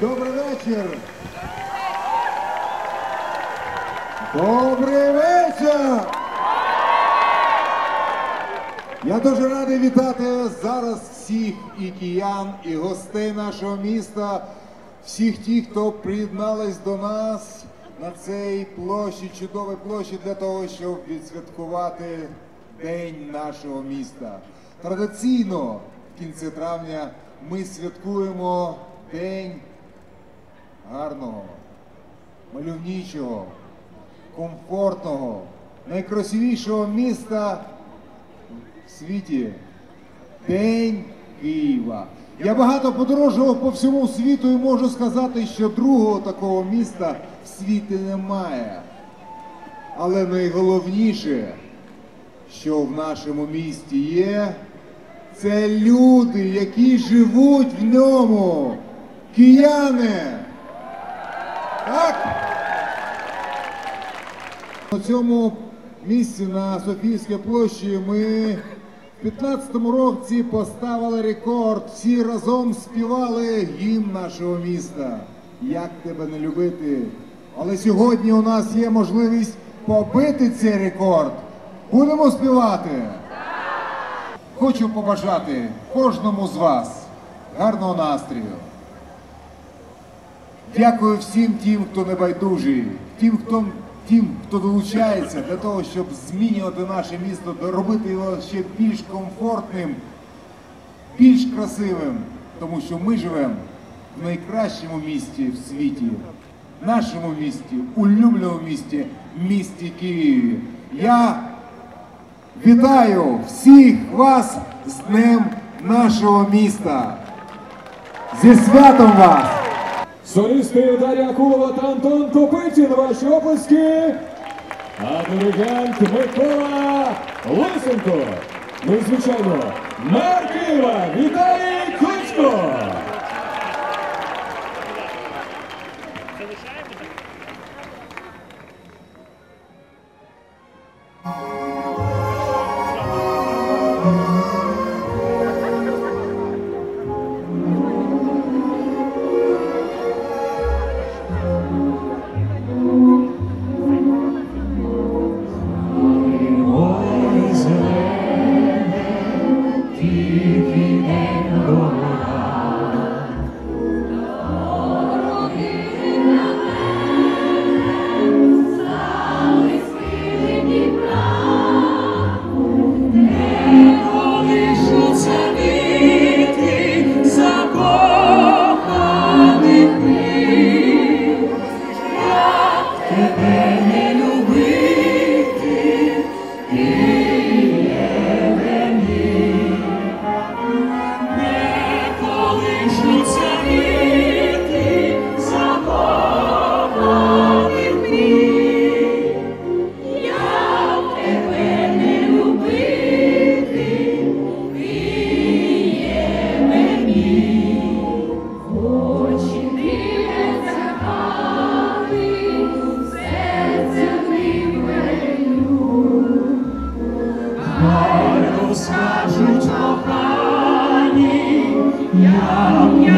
добрий вечір. Добрий вечір! Я дуже радий вітати зараз всіх і киян, і гостей нашого міста, всіх тих, хто приєднались до нас на цій площі, чудовій площі для того, щоб відсвяткувати День нашого міста. Традиційно в кінці травня ми святкуємо День гарного, мальовничого, комфортного, найкрасивішого міста в світі День Києва. Я багато подорожував по всьому світу і можу сказати, що другого такого міста в світі немає. Але найголовніше, що в нашому місті є, це люди, які живуть в ньому. Кияни. Так? На цьому місці на Софійській площі ми в 15-му році поставили рекорд. Всі разом співали гімн нашого міста. Як тебе не любити? Але сьогодні у нас є можливість побити цей рекорд. Будемо співати. Хочу побажати кожному з вас гарного настрою. Дякую всім тим, хто небайдужий, тим, хто, тим, хто долучається для того, щоб змінювати наше місто, робити його ще більш комфортним, більш красивим, тому що ми живемо в найкращому місті в світі, нашому місті, улюбленому місті, місті Києві. Я вітаю всіх вас з Днем нашого міста. Зі святом вас! Солісти Дар'я Акулова та Антон Копитін, ваші оплески. А диригент Микола Лисенко. Ну і звичайно, мер Києва Віталій Кличко. Колишуться 有